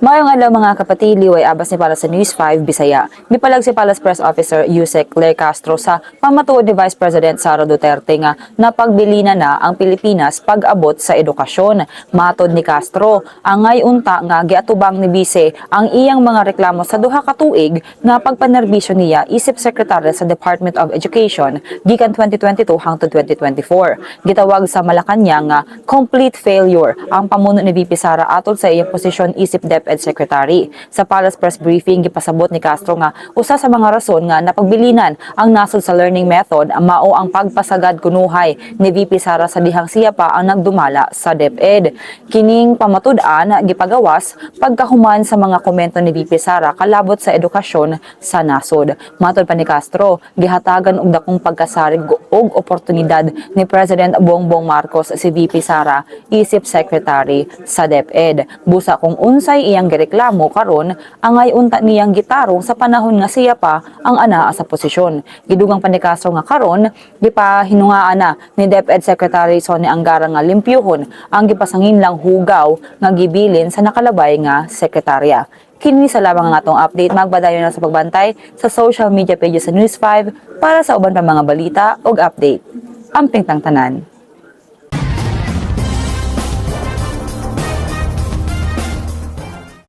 Mayong alam mga kapatid, liway abas ni para sa News 5 Bisaya. Mipalag si Palace Press Officer Yusek Claire Castro sa pamatuod ni Vice President Sara Duterte nga napagbili na ang Pilipinas pag-abot sa edukasyon. Matod ni Castro, angay unta nga giatubang ni Bise ang iyang mga reklamo sa duha ka tuig nga pagpanerbisyo niya isip Secretary sa Department of Education gikan 2022 hangtod 2024. Gitawag sa Malacanang nga complete failure ang pamuno ni VP Sara atol sa iyang posisyon isip DepEd Secretary. Sa Palace Press Briefing, gipasabot ni Castro nga usa sa mga rason nga napagbilinan ang nasod sa learning method mao ang pagpasagad kunuhay ni VP Sara sa dihang siya pa ang nagdumala sa DepEd. Kining pamatud-an gipagawas pagkahuman sa mga komento ni VP Sara kalabot sa edukasyon sa nasod. Matod pa ni Castro, gihatagan og dakong pagkasarig og oportunidad ni President Bongbong Marcos si VP Sara isip Secretary sa DepEd. Busa kung unsay iyang gireklamo karon angay unta niyang gitarong sa panahon nga siya pa ang anaa sa posisyon. Gidugang pa ni Castro nga karon gipahinungaan na ni DepEd Secretary Sonny Angara nga limpyuhon ang gipasangin lang hugaw nga gibilin sa nakalabay nga sekretarya. Kini sa lamang nga atong update magbadayon na sa pagbantay sa social media pages sa News 5 para sa uban pa mga balita ug update. Amping tang tanan.